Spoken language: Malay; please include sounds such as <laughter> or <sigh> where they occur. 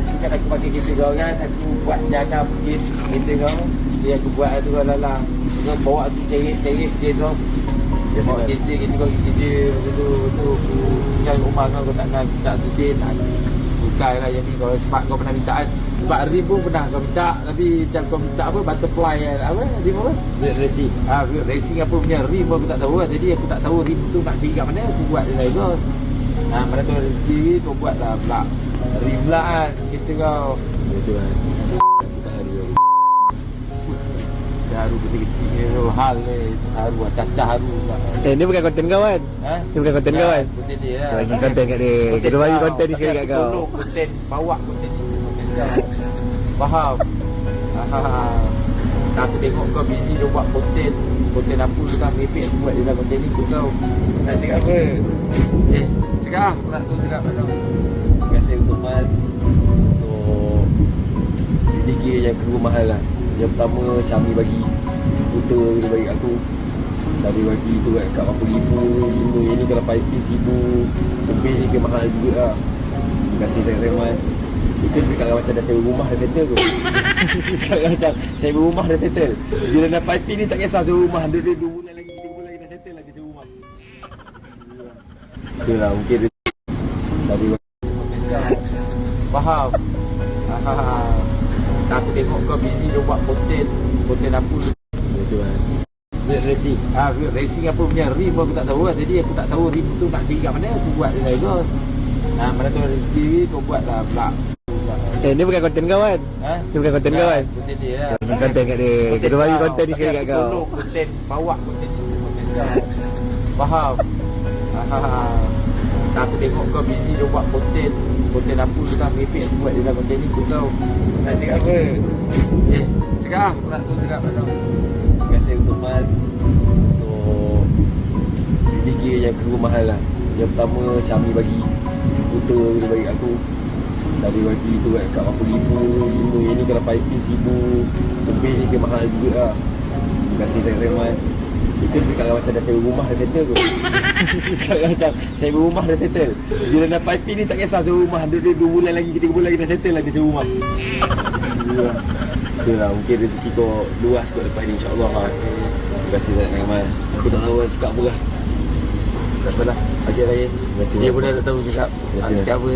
itu kan aku pakai kereta kau kan Aku buat jana mungkin kereta kau Dia aku buat tu lah lah Kau bawa si cerit-cerit dia tu Biasa Bawa kerja, kerja kau pergi kerja Lepas tu, tu aku cari rumah kau Kau tak nak tak tusin Bukan lah ni kau sebab kau pernah minta kan Sebab rim pun pernah kau minta Tapi macam kau minta apa butterfly kan Apa rim apa racing. Ah, racing apa punya rim pun aku tak tahu lah. Jadi aku tak tahu rim tu nak cari kat mana aku buat je lah Gos. Ah, mana tu rezeki kau buat lah pula. Rim lah kan kita kau. Biasa kan. Hari. Haru kecil-kecil ni tu hal ni. Haru lah, cacah haru pula. Eh, ni bukan konten kau kan? Ha? Ni bukan konten kau kan? Konten dia lah. Bagi konten kat dia. Kita bagi konten ni sekali kat kau. tolong Konten bawa konten ni. Konten kau. Faham? Ah, Tak aku tengok kau busy dia buat konten Konten apa tu kan merepek aku buat lah konten ni kau Nak cakap apa? Eh, cakap lah Aku nak tahu cakap apa mahal lah. Yang pertama Syami bagi Skuter dia bagi aku. Tadi bagi tu kat kat berapa ribu Lima yang ni kalau piping seribu Lebih ni ke mahal juga lah. Terima kasih sangat-sangat Mal Itu kalau macam dah sewa rumah dah settle tu. <laughs> Kalau macam sewa rumah dah settle. Bila dah piping ni tak kisah sewa rumah. Dia dia dua bulan lagi Tiga bulan lagi dah settle lagi sewa rumah. Itulah mungkin dia Konten kau Faham? Tak aku tengok kau busy dia buat konten Konten apa tu racing Ah, racing apa punya rim aku tak tahu lah. Jadi aku tak tahu rim tu nak cari kat mana aku buat je lah Gos. Ah, mana tu rezeki kau buat lah pula. Eh ni bukan konten kau kan? Ha? Ni bukan konten kau kan? Konten dia lah. Konten kat dia. Kita bagi konten ni sekali kat kau. Konten bawa konten ni konten kau. Faham? <laughs> Ah, tak aku tengok kau busy dia buat konten Konten apa tu kan? Merepek aku buat je lah konten ni kau Nak cakap apa? Eh, cakap lah. Aku nak tahu cakap apa Terima kasih untuk Mal Untuk Dikir yang kedua mahal lah. Yang pertama Syami bagi Skuter dia bagi aku. Tadi bagi tu kat kat berapa ribu. Lima yang ni kalau piping seribu Lebih ni ke mahal juga lah. Terima kasih sangat-sangat Mal Itu kalau macam dah sewa rumah dah settle tu. Kalau macam sewa rumah dah settle. Bila dah piping ni tak kisah sewa rumah. Dia, dia dua bulan lagi, tiga bulan lagi dah settle lagi sewa rumah. Itulah. Itulah mungkin rezeki kau luas kot lepas ni insyaAllah. Ha. Terima kasih sangat Mal Aku tak tahu nak cakap apa lah. Tak salah. Ajak Terima kasih, Dia pun dah tak tahu cakap. Cakap apa